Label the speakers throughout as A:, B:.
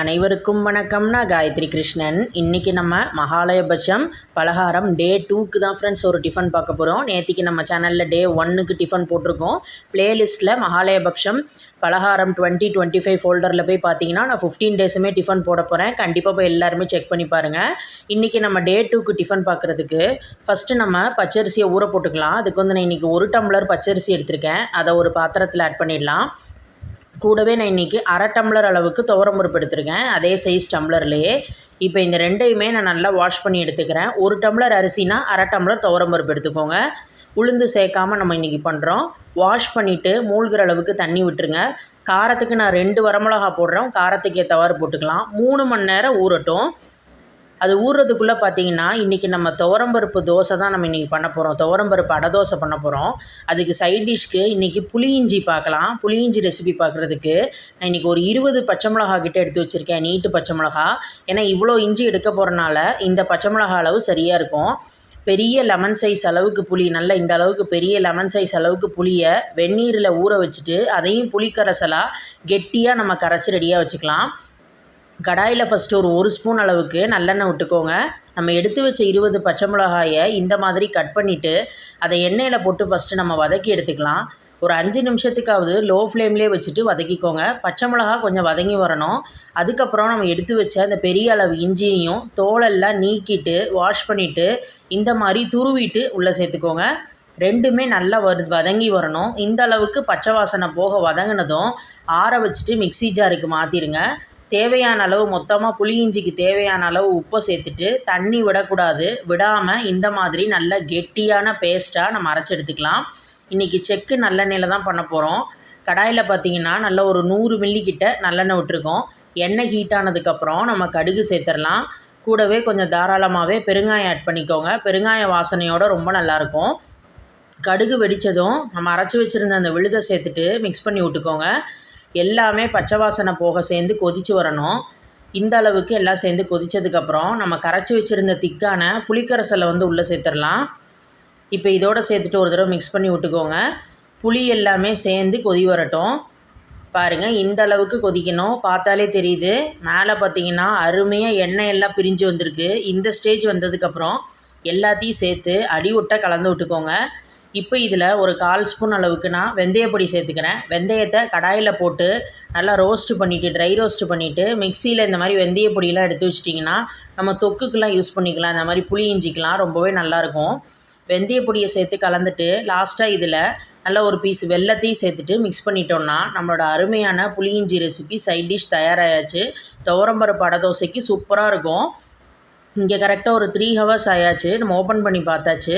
A: அனைவருக்கும் வணக்கம் நான் காயத்ரி கிருஷ்ணன். இன்றைக்கி நம்ம மகாலயபட்சம் பலகாரம் டே டூக்கு தான் ஃப்ரெண்ட்ஸ் ஒரு டிஃபன் பார்க்க போகிறோம் நேற்றுக்கு நம்ம சேனலில் டே ஒன்னுக்கு டிஃபன் போட்டிருக்கோம். ப்ளேலிஸ்ட்டில் மகாலயபட்சம் பலகாரம் டுவெண்ட்டி டுவெண்ட்டி ஃபைவ் ஃபோல்டரில் போய் பார்த்தீங்கன்னா நான் ஃபிஃப்டீன் டேஸுமே டிஃபன் போட போகிறேன் கண்டிப்பாக போய் எல்லாருமே செக் பண்ணி பாருங்கள் இன்றைக்கி நம்ம டே டூக்கு டிஃபன் பார்க்குறதுக்கு ஃபஸ்ட்டு நம்ம பச்சரிசியை ஊற போட்டுக்கலாம். அதுக்கு வந்து நான் இன்றைக்கி ஒரு டம்ளர் பச்சரிசி எடுத்திருக்கேன். அதை ஒரு பாத்திரத்தில் ஆட் பண்ணிடலாம். கூடவே நான் இன்றைக்கி அரை டம்ளர் அளவுக்கு துவரம் பருப்பு எடுத்திருக்கேன். அதே சைஸ் டம்ளர்லேயே. இப்போ இந்த ரெண்டையுமே நான் நல்லா வாஷ் பண்ணி எடுத்துக்கிறேன். ஒரு டம்ளர் அரிசினா அரை டம்ளர் துவரம் பருப்பு எடுத்துக்கோங்க. உளுந்து சேர்க்காமல் நம்ம இன்றைக்கி பண்ணுறோம் வாஷ் பண்ணிவிட்டு மூழ்கிற அளவுக்கு தண்ணி விட்டுருங்க. காரத்துக்கு நான் ரெண்டு வரமிளகா போடுறோம் காரத்துக்கு ஏற்றவாறு போட்டுக்கலாம். மூணு மணி நேரம் ஊறட்டும். அது ஊறுறதுக்குள்ளே பார்த்தீங்கன்னா இன்றைக்கி நம்ம துவரம்பருப்பு தோசை தான் நம்ம இன்றைக்கி பண்ண போகிறோம் துவரம்பருப்பு அடை தோசை பண்ண போகிறோம் அதுக்கு சைட் டிஷ்க்கு இன்றைக்கி புளியிஞ்சி பார்க்கலாம் புளியிஞ்சி ரெசிபி பார்க்குறதுக்கு நான் இன்றைக்கி ஒரு இருபது பச்சை மிளகா கிட்டே எடுத்து வச்சுருக்கேன் நீட்டு பச்சை மிளகா. ஏன்னா இவ்வளோ இஞ்சி எடுக்க போகிறனால இந்த பச்சை மிளகா அளவு சரியாக இருக்கும். பெரிய லெமன் சைஸ் அளவுக்கு புளி நல்ல இந்த அளவுக்கு பெரிய லெமன் சைஸ் அளவுக்கு புளியை வெந்நீரில் ஊற வச்சுட்டு அதையும் புளிக்கரைசலாக கெட்டியாக நம்ம கரைச்சி ரெடியாக வச்சுக்கலாம். கடாயில் ஃபஸ்ட்டு ஒரு ஒரு ஸ்பூன் அளவுக்கு நல்லெண்ணெய் விட்டுக்கோங்க. நம்ம எடுத்து வச்ச இருபது பச்சை மிளகாயை இந்த மாதிரி கட் பண்ணிவிட்டு அதை எண்ணெயில் போட்டு ஃபஸ்ட்டு நம்ம வதக்கி எடுத்துக்கலாம். ஒரு அஞ்சு நிமிஷத்துக்காவது லோ ஃப்ளேம்லேயே வச்சுட்டு வதக்கிக்கோங்க. பச்சை மிளகா கொஞ்சம் வதங்கி வரணும். அதுக்கப்புறம் நம்ம எடுத்து வச்ச அந்த பெரிய அளவு இஞ்சியையும் தோலெல்லாம் நீக்கிட்டு வாஷ் பண்ணிவிட்டு இந்த மாதிரி துருவிட்டு உள்ளே சேர்த்துக்கோங்க. ரெண்டுமே நல்லா வரு வதங்கி வரணும். இந்த அளவுக்கு பச்சை வாசனை போக வதங்கினதும் ஆற வச்சுட்டு மிக்சி ஜாருக்கு மாற்றிடுங்க தேவையான அளவு மொத்தமாக புளியிஞ்சிக்கு தேவையான அளவு உப்பை சேர்த்துட்டு தண்ணி விடக்கூடாது. விடாமல் இந்த மாதிரி நல்ல கெட்டியான பேஸ்ட்டாக நம்ம அரைச்சி எடுத்துக்கலாம். இன்றைக்கி செக்கு நல்லெண்ணெயில் தான் பண்ண போகிறோம் கடாயில் பார்த்தீங்கன்னா நல்ல ஒரு நூறு மில்லி கிட்ட நல்லெண்ணெய் விட்டுருக்கோம். எண்ணெய் ஹீட் ஆனதுக்கப்புறம் நம்ம கடுகு சேர்த்துடலாம். கூடவே கொஞ்சம் தாராளமாகவே பெருங்காயம் ஆட் பண்ணிக்கோங்க. பெருங்காய வாசனையோடு ரொம்ப நல்லாயிருக்கும் கடுகு வெடித்ததும் நம்ம அரைச்சி வச்சுருந்த அந்த விழுதை சேர்த்துட்டு மிக்ஸ் பண்ணி விட்டுக்கோங்க. எல்லாமே பச்சை வாசனை போக சேர்ந்து கொதித்து வரணும். இந்த அளவுக்கு எல்லாம் சேர்ந்து கொதித்ததுக்கப்புறம் நம்ம கரைச்சி வச்சுருந்த திக்கான புளிக்கரைசலை வந்து உள்ளே சேர்த்துடலாம். இப்போ இதோடு சேர்த்துட்டு ஒரு தடவை மிக்ஸ் பண்ணி விட்டுக்கோங்க. புளி எல்லாமே சேர்ந்து கொதி வரட்டும். பாருங்கள் இந்த அளவுக்கு கொதிக்கணும். பார்த்தாலே தெரியுது. மேலே பார்த்தீங்கன்னா அருமையாக எண்ணெய் எல்லாம் பிரிஞ்சு வந்திருக்கு. இந்த ஸ்டேஜ் வந்ததுக்கப்புறம் எல்லாத்தையும் சேர்த்து அடி விட்டால் கலந்து விட்டுக்கோங்க. இப்போ இதில் ஒரு கால் ஸ்பூன் அளவுக்கு நான் வெந்தயப்பொடி சேர்த்துக்கிறேன். வெந்தயத்தை கடாயில் போட்டு நல்லா ரோஸ்ட்டு பண்ணிவிட்டு ட்ரை ரோஸ்ட்டு பண்ணிவிட்டு மிக்சியில் இந்த மாதிரி வெந்தயப்பொடியெலாம் எடுத்து வச்சிட்டிங்கன்னா நம்ம தொக்குக்கெலாம் யூஸ் பண்ணிக்கலாம். இந்த மாதிரி புளி இஞ்சிக்கலாம் ரொம்பவே நல்லாயிருக்கும் வெந்தயப்பொடியை சேர்த்து கலந்துட்டு லாஸ்ட்டாக இதில் நல்ல ஒரு பீஸ் வெள்ளத்தையும் சேர்த்துட்டு மிக்ஸ் பண்ணிட்டோம்னா நம்மளோட அருமையான புளியிஞ்சி ரெசிபி சைட் டிஷ் தயாராகியாச்சு துவரம்பருப்பு அடை தோசைக்கு சூப்பராக இருக்கும். இங்கே கரெக்டாக ஒரு த்ரீ ஹவர்ஸ் ஆயாச்சு. நம்ம ஓப்பன் பண்ணி பார்த்தாச்சு.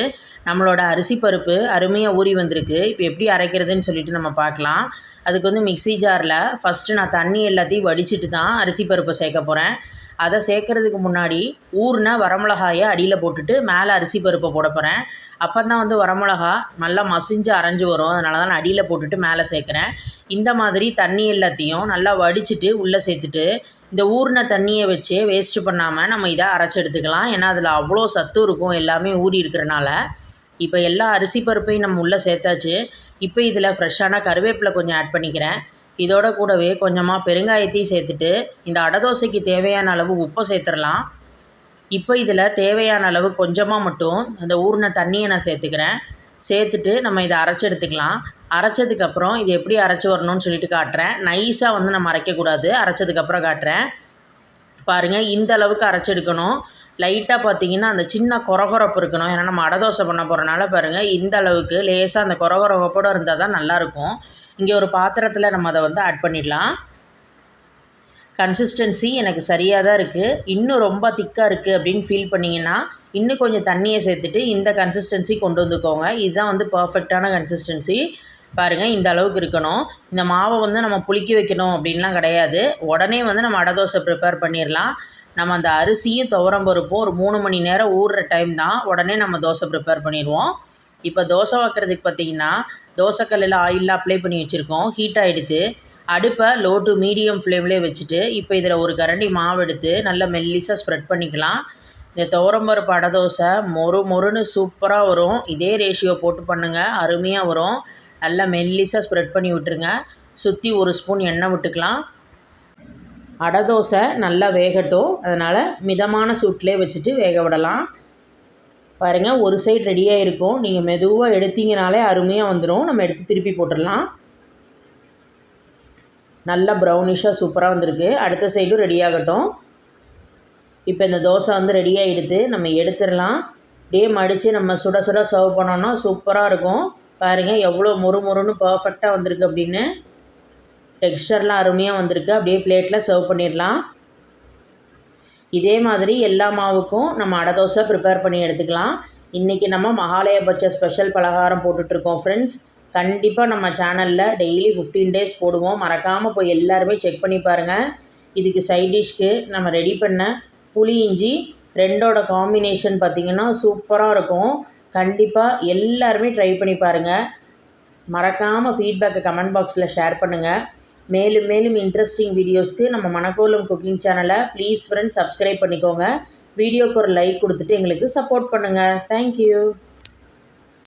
A: நம்மளோட அரிசி பருப்பு அருமையாக ஊறி வந்திருக்கு. இப்போ எப்படி அரைக்கிறதுன்னு சொல்லிட்டு நம்ம பார்க்கலாம். அதுக்கு வந்து மிக்ஸி ஜாரில் ஃபஸ்ட்டு நான் தண்ணி எல்லாத்தையும் வடிச்சிட்டு தான் அரிசி பருப்பை சேர்க்க போகிறேன் அதை சேர்க்குறதுக்கு முன்னாடி ஊர்னா வரமிளகாயை அடியில் போட்டுட்டு மேலே அரிசி பருப்பை போட போகிறேன் அப்போ தான் வந்து வரமிளகா நல்லா மசிஞ்சு அரைஞ்சு வரும். அதனால தான் நான் அடியில் போட்டுட்டு மேலே சேர்க்குறேன். இந்த மாதிரி தண்ணி எல்லாத்தையும் நல்லா வடிச்சிட்டு உள்ளே சேர்த்துட்டு இந்த ஊறின தண்ணியை வச்சு வேஸ்ட்டு பண்ணாமல் நம்ம இதை அரைச்சி எடுத்துக்கலாம். ஏன்னா அதில் அவ்வளோ சத்து இருக்கும் எல்லாமே ஊறி இருக்கிறனால. இப்போ எல்லா அரிசி பருப்பையும் நம்ம உள்ளே சேர்த்தாச்சு. இப்போ இதில் ஃப்ரெஷ்ஷான கருவேப்பிலை கொஞ்சம் ஆட் பண்ணிக்கிறேன். இதோட கூடவே கொஞ்சமாக பெருங்காயத்தையும் சேர்த்துட்டு இந்த அடை தோசைக்கு தேவையான அளவு உப்பை சேர்த்துடலாம். இப்போ இதில் தேவையான அளவு கொஞ்சமாக மட்டும் அந்த ஊறின தண்ணியை நான் சேர்த்துக்கிறேன். சேர்த்துட்டு நம்ம இதை அரைச்சி எடுத்துக்கலாம். அரைச்சதுக்கப்புறம் இது எப்படி அரைச்சி வரணும்னு சொல்லிட்டு காட்டுறேன். நைஸாக வந்து நம்ம அரைக்கக்கூடாது. அரைச்சதுக்கப்புறம் காட்டுறேன். பாருங்கள் இந்த அளவுக்கு அரைச்செடுக்கணும் லைட்டாக பார்த்தீங்கன்னா அந்த சின்ன குறகுறப்பு இருக்கணும். ஏன்னா நம்ம அடை தோசை பண்ண போகிறனால பாருங்கள் இந்த அளவுக்கு லேசாக அந்த கொரகொரப்போடு இருந்தால் தான் நல்லாயிருக்கும். இங்கே ஒரு பாத்திரத்தில் நம்ம அதை வந்து ஆட் பண்ணிடலாம். கன்சிஸ்டன்சி எனக்கு சரியாக தான் இருக்குது இன்னும் ரொம்ப திக்காக இருக்குது அப்படின்னு ஃபீல் பண்ணிங்கன்னா இன்னும் கொஞ்சம் தண்ணியை சேர்த்துட்டு இந்த கன்சிஸ்டன்சி கொண்டு வந்துக்கோங்க. இதுதான் வந்து பர்ஃபெக்டான கன்சிஸ்டன்சி பாருங்கள் இந்த அளவுக்கு இருக்கணும். இந்த மாவை வந்து நம்ம புளிக்க வைக்கணும் அப்படின்லாம் கிடையாது. உடனே வந்து நம்ம அடை தோசை ப்ரிப்பேர் பண்ணிடலாம். நம்ம அந்த அரிசியும் துவரம் பொறுப்போம் ஒரு மூணு மணி நேரம் ஊறுற டைம் தான். உடனே நம்ம தோசை ப்ரிப்பேர் பண்ணிடுவோம். இப்போ தோசை வைக்கிறதுக்கு பார்த்திங்கன்னா தோசைக்கல்லில் ஆயிலெலாம் அப்ளை பண்ணி வச்சுருக்கோம். ஹீட் ஆகிடுது அடுப்பை லோ டு மீடியம் ஃப்ளேம்லேயே வச்சுட்டு இப்போ இதில் ஒரு கரண்டி மாவு எடுத்து நல்லா மெல்லிஸாக ஸ்ப்ரெட் பண்ணிக்கலாம். இந்த துவரம்பருப்பு அடை தோசை மொறு மொறுன்னு சூப்பராக வரும். இதே ரேஷியோ போட்டு பண்ணுங்கள் அருமையாக வரும். நல்லா மெல்லிஸாக ஸ்ப்ரெட் பண்ணி விட்டுருங்க. சுற்றி ஒரு ஸ்பூன் எண்ணெய் விட்டுக்கலாம். அடை தோசை நல்லா வேகட்டும். அதனால் மிதமான சூட்டிலே வச்சுட்டு வேக விடலாம். பாருங்கள் ஒரு சைடு ரெடியாக இருக்கும். நீங்கள் மெதுவாக எடுத்தீங்கனாலே அருமையாக வந்துடும் நம்ம எடுத்து திருப்பி போட்டுடலாம். நல்லா ப்ரௌனிஷாக சூப்பராக வந்திருக்கு. அடுத்த சைடும் ரெடியாகட்டும் இப்போ இந்த தோசை வந்து ரெடி ஆகிடுது நம்ம எடுத்துடலாம். அப்படியே மடித்து நம்ம சுட சுட சர்வ் பண்ணோன்னா சூப்பராக இருக்கும். பாருங்கள் எவ்வளோ மொறு மொறுன்னு பர்ஃபெக்டாக வந்திருக்கு அப்படின்னு. டெக்ஸ்டர்லாம் அருமையாக வந்திருக்கு. அப்படியே பிளேட்டில் சர்வ் பண்ணிடலாம். இதே மாதிரி எல்லா மாவுக்கும் நம்ம அடை தோசை ப்ரிப்பேர் பண்ணி எடுத்துக்கலாம். இன்றைக்கி நம்ம மகாலயபட்ச ஸ்பெஷல் பலகாரம் போட்டுட்ருக்கோம் ஃப்ரெண்ட்ஸ் கண்டிப்பாக நம்ம சேனலில் டெய்லி ஃபிஃப்டீன் டேஸ் போடுவோம். மறக்காமல் போய் எல்லாருமே செக் பண்ணி பாருங்கள் இதுக்கு சைட் டிஷ்க்கு நம்ம ரெடி பண்ண புளி இஞ்சி ரெண்டோட காம்பினேஷன் பார்த்திங்கன்னா சூப்பராக இருக்கும். கண்டிப்பாக எல்லாருமே ட்ரை பண்ணி பாருங்கள் மறக்காமல் ஃபீட்பேக்கை கமெண்ட் பாக்ஸில் ஷேர் பண்ணுங்கள் மேலும் மேலும் இன்ட்ரெஸ்டிங் வீடியோஸ்க்கு நம்ம மணக்கோலம் குக்கிங் சேனலை ப்ளீஸ் ஃப்ரெண்ட்ஸ் சப்ஸ்கிரைப் பண்ணிக்கோங்க. வீடியோக்கு ஒரு லைக் கொடுத்துட்டு எங்களுக்கு சப்போர்ட் பண்ணுங்கள் தேங்க்யூ